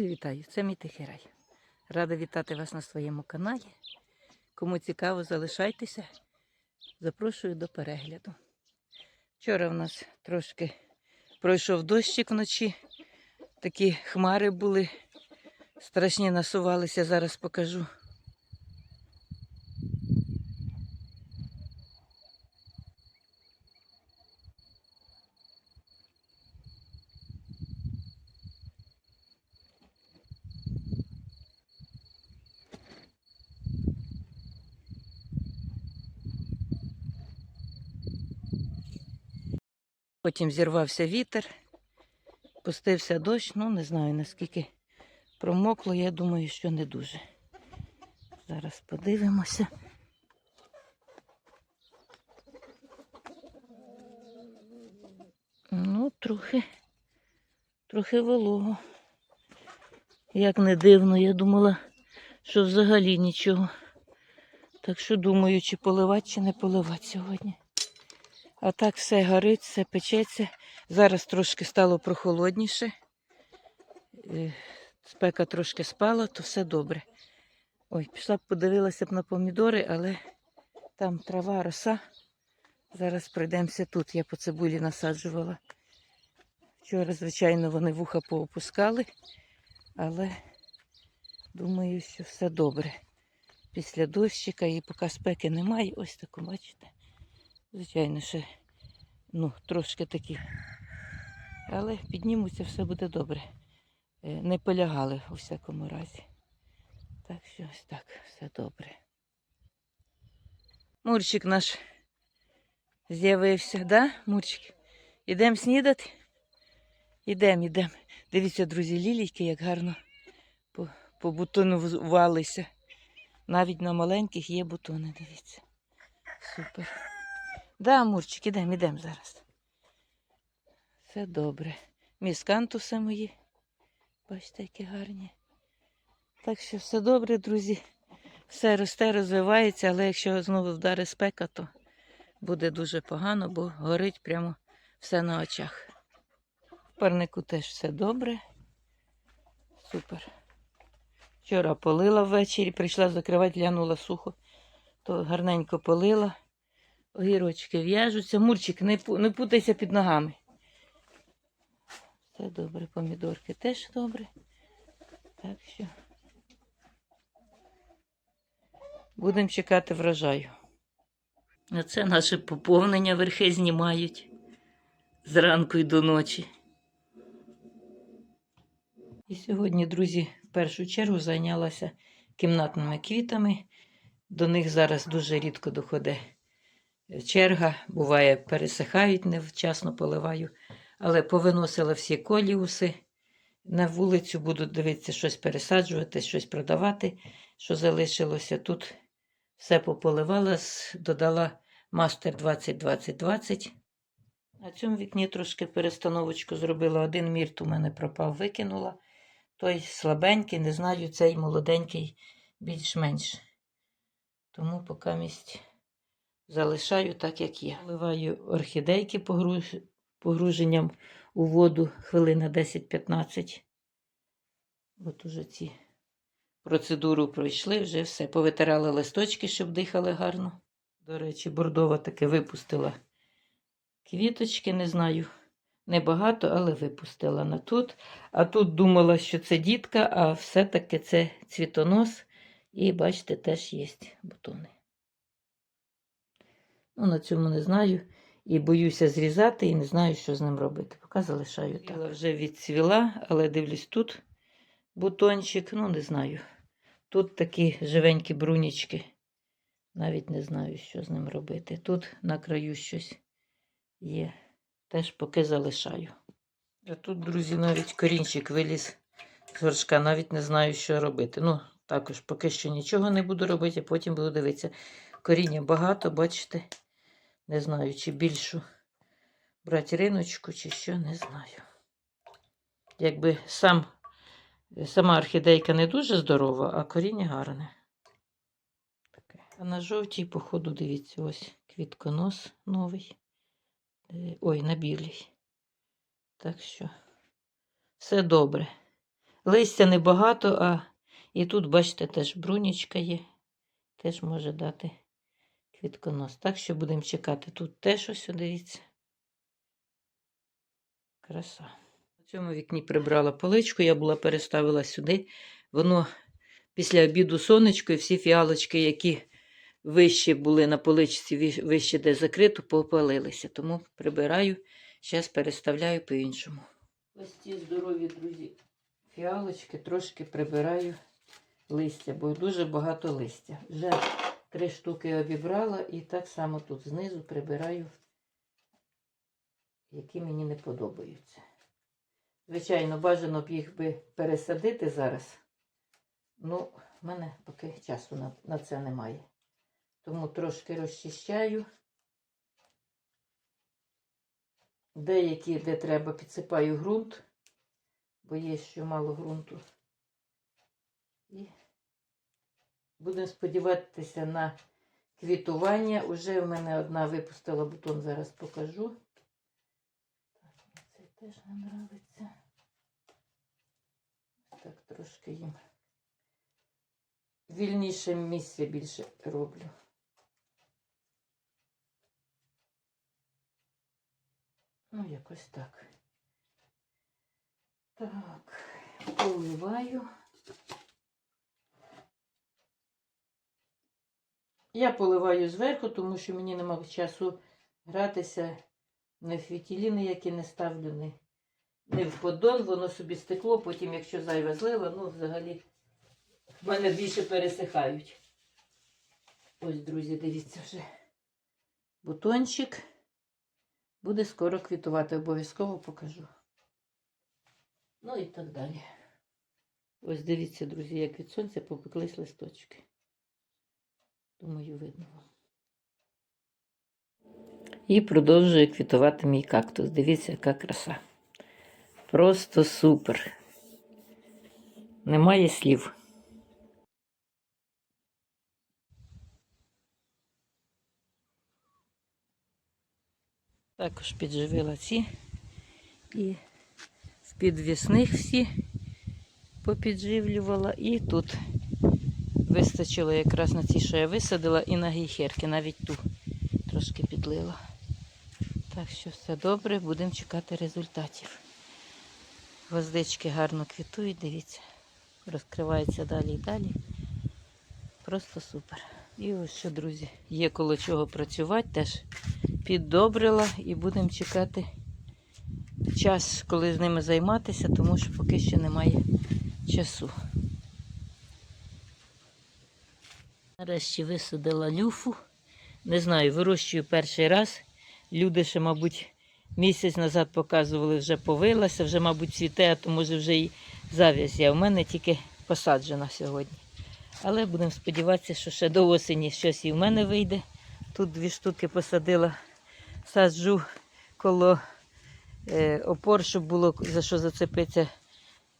Вітаю, це мій тихий рай. Рада вітати вас на своєму каналі. Кому цікаво, залишайтеся. Запрошую до перегляду. Вчора в нас трошки пройшов дощик вночі. Такі хмари були, страшні насувалися, зараз покажу. Потім зірвався вітер, пустився дощ, ну не знаю наскільки промокло, я думаю, що не дуже. Зараз подивимося. Ну, трохи, трохи волого. Як не дивно, я думала, що взагалі нічого. Так що думаю, чи поливати, чи не поливати сьогодні. А так все горить, все печеться. Зараз трошки стало прохолодніше. Е, Спека трошки спала, то все добре. Ой, пішла б подивилася б на помідори, але там трава, роса. Зараз пройдемося тут. Я по цибулі насаджувала. Вчора, звичайно, вони вуха поопускали, але думаю, що все добре. Після дощика і поки спеки немає, ось таку, бачите. Звичайно, ще ну, трошки такі. Але піднімуться, все буде добре. Е, Не полягали у всякому разі. Так що ось так, все добре. Мурчик наш з'явився, да, Мурчик? Ідемо снідати? Ідемо, ідемо. Дивіться, друзі, лілійки, як гарно по, по бутону валися. Навіть на маленьких є бутони, дивіться. Супер. Да, Мурчик, ідемо, ідемо зараз. Все добре. Міскантуси мої. Бачите, які гарні. Так що все добре, друзі. Все росте, розвивається, але якщо знову вдарить спека, то буде дуже погано, бо горить прямо все на очах. В парнику теж все добре. Супер. Вчора полила ввечері, прийшла закривати, глянула сухо, то гарненько полила. Огірочки в'яжуться. Мурчик, не, не путайся під ногами. Все добре, помідорки теж добре. Так що будемо чекати врожаю. Оце наше поповнення верхи знімають зранку і до ночі. І сьогодні, друзі, в першу чергу зайнялася кімнатними квітами. До них зараз дуже рідко доходить черга. Буває, пересихають, невчасно поливаю. Але повиносила всі коліуси. На вулицю буду дивитися, щось пересаджувати, щось продавати, що залишилося. Тут все пополивала, додала мастер 20-20-20. На цьому вікні трошки перестановочку зробила. Один мірт у мене пропав, викинула. Той слабенький, не знаю, цей молоденький більш-менш. Тому поки місць залишаю так, як є. Вливаю орхідейки погруженням у воду хвилина 10-15. От уже ці процедуру пройшли, вже все. Повитирали листочки, щоб дихали гарно. До речі, бордова таки випустила квіточки, не знаю. Небагато, але випустила на тут. А тут думала, що це дітка, а все-таки це цвітонос. І бачите, теж є бутони. Ну, на цьому не знаю. І боюся зрізати, і не знаю, що з ним робити. Поки залишаю так. Біла вже відцвіла, але дивлюсь, тут бутончик, ну не знаю. Тут такі живенькі брунічки. Навіть не знаю, що з ним робити. Тут на краю щось є. Теж поки залишаю. А тут, друзі, навіть корінчик виліз з горшка, навіть не знаю, що робити. Ну, також поки що нічого не буду робити, а потім буду дивитися. Коріння багато, бачите. Не знаю, чи більшу брати риночку, чи що, не знаю. Якби сам, сама орхідейка не дуже здорова, а коріння гарне. А на жовтій, походу, дивіться, ось квітконос новий. Е, Ой, на білій. Так що все добре. Листя небагато, а і тут, бачите, теж брунічка є. Теж може дати квітконос. Так що будемо чекати. Тут теж ось, дивіться. Краса. На цьому вікні прибрала поличку, я була переставила сюди. Воно після обіду сонечко і всі фіалочки, які вище були на поличці, вище де закрито, попалилися. Тому прибираю, зараз переставляю по-іншому. Ось ці здорові, друзі, фіалочки трошки прибираю листя, бо дуже багато листя. Вже три штуки обібрала і так само тут знизу прибираю, які мені не подобаються. Звичайно, бажано б їх би пересадити зараз. Ну, в мене поки часу на, на це немає. Тому трошки розчищаю. Деякі, де треба, підсипаю ґрунт, бо є ще мало ґрунту. І будемо сподіватися на квітування. Уже в мене одна випустила бутон, зараз покажу. Так, це теж не нравиться. Так, трошки їм вільніше місце більше роблю. Ну, якось так. Так, поливаю. Я поливаю зверху, тому що мені нема часу гратися не в фітілі ніякі не ставлю, не, не в поддон, воно собі стекло, потім, якщо зайве злила, ну взагалі в мене більше пересихають. Ось, друзі, дивіться вже. Бутончик буде скоро квітувати, обов'язково покажу. Ну і так далі. Ось дивіться, друзі, як від сонця попеклись листочки. Думаю, видно вам. І продовжує квітувати мій кактус. Дивіться, яка краса. Просто супер. Немає слів. Також підживила ці і в підвісних всі попідживлювала. І тут вистачило якраз на ці, що я висадила, і на гейхерки, навіть ту трошки підлила. Так що все добре, будемо чекати результатів. Гвоздички гарно квітують, дивіться, розкриваються далі і далі. Просто супер. І ось що, друзі, є коло чого працювати, теж піддобрила і будемо чекати час, коли з ними займатися, тому що поки що немає часу. Нарешті висадила люфу. Не знаю, вирощую перший раз. Люди ще, мабуть, місяць назад показували, вже повилася, вже, мабуть, цвіте, а то може вже і зав'язь є. У мене тільки посаджена сьогодні. Але будемо сподіватися, що ще до осені щось і в мене вийде. Тут дві штуки посадила, саджу коло е, опор, щоб було за що зацепитися,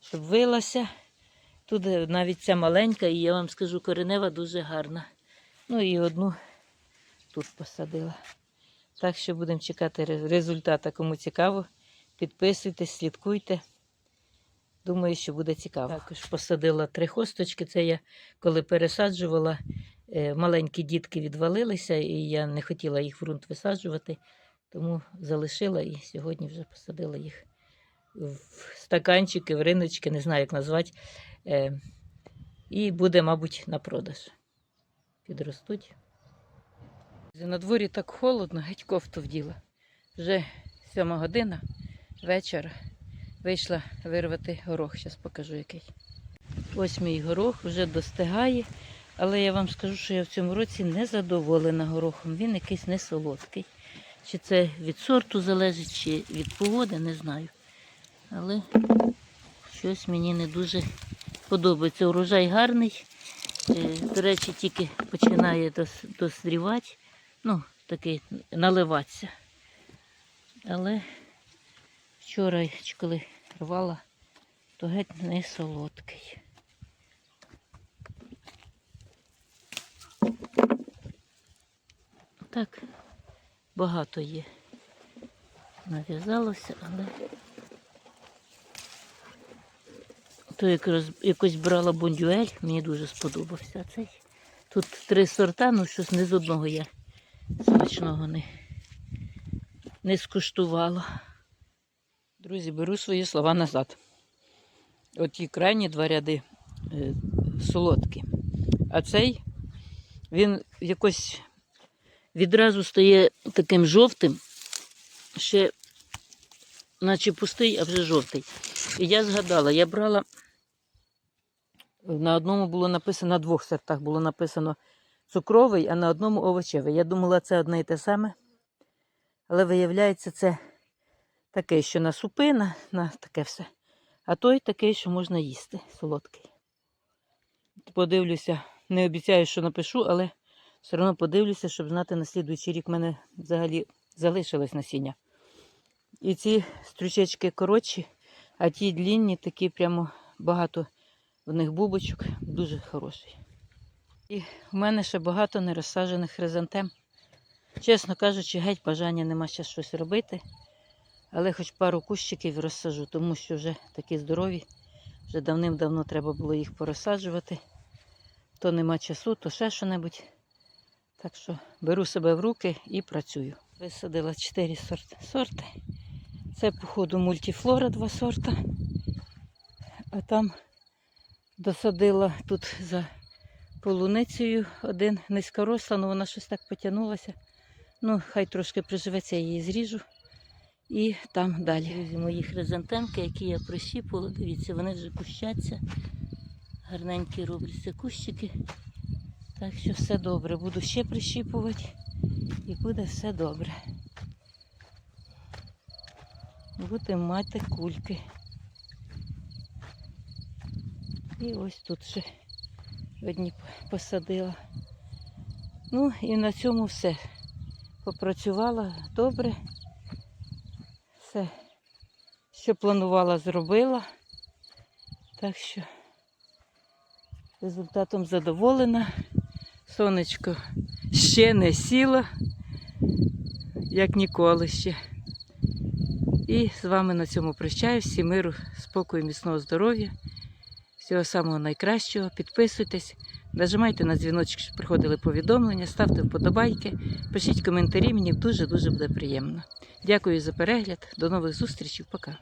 щоб вилася. Тут е, навіть ця маленька, і я вам скажу, коренева дуже гарна. Ну і одну тут посадила. Так що будемо чекати ре- результата. Кому цікаво, підписуйтесь, слідкуйте. Думаю, що буде цікаво. Також посадила три хосточки. Це я коли пересаджувала, е, маленькі дітки відвалилися, і я не хотіла їх в ґрунт висаджувати, тому залишила і сьогодні вже посадила їх в стаканчики, в риночки, не знаю, як назвати. Е, І буде, мабуть, на продаж. Підростуть. На дворі так холодно, геть кофту вділа. Вже сьома година вечора. Вийшла вирвати горох, зараз покажу який. Ось мій горох вже достигає, але я вам скажу, що я в цьому році не задоволена горохом. Він якийсь не солодкий. Чи це від сорту залежить, чи від погоди, не знаю. Але щось мені не дуже подобається. Урожай гарний. Е, До речі, тільки починає дозрівати, ну, такий наливатися. Але вчора, коли рвала, то геть не солодкий. Так, багато є. Нав'язалося, але То якраз якось брала бондюель, мені дуже сподобався цей. Тут три сорта, ну щось не з одного я смачного не, не скуштувала. Друзі, беру свої слова назад. От ті крайні два ряди е, солодкі. А цей він якось відразу стає таким жовтим, ще наче пустий, а вже жовтий. І я згадала, я брала на одному було написано, на двох сортах було написано цукровий, а на одному овочевий. Я думала, це одне і те саме. Але виявляється, це таке, що на супи, на, на таке все. А той такий, що можна їсти, солодкий. Подивлюся, не обіцяю, що напишу, але все одно подивлюся, щоб знати, на слідуючий рік в мене взагалі залишилось насіння. І ці стручечки коротші, а ті длінні, такі прямо багато в них бубочок, дуже хороший. І в мене ще багато нерозсаджених хризантем. Чесно кажучи, геть бажання нема ще щось робити. Але хоч пару кущиків розсажу, тому що вже такі здорові. Вже давним-давно треба було їх порозсаджувати. То нема часу, то ще що-небудь. Так що беру себе в руки і працюю. Висадила 4 сорти. сорти. Це, походу, мультифлора два сорта. А там досадила тут за полуницею один низькоросла, але вона щось так потягнулася. Ну, хай трошки приживеться, я її зріжу. І там далі. Друзі, мої хризантемки, які я прищіпувала, дивіться, вони вже кущаться. Гарненькі робляться кущики. Так що все добре. Буду ще прищіпувати і буде все добре. Будемо мати кульки. І ось тут ще одні посадила. Ну і на цьому все. Попрацювала добре. Все, що планувала, зробила. Так що результатом задоволена. Сонечко ще не сіло, як ніколи ще. І з вами на цьому прощаюсь. Всім миру, спокою, міцного здоров'я. Всього самого найкращого. Підписуйтесь, нажимайте на дзвіночок, щоб приходили повідомлення, ставте вподобайки, пишіть коментарі, мені дуже-дуже буде приємно. Дякую за перегляд. До нових зустрічей. Пока.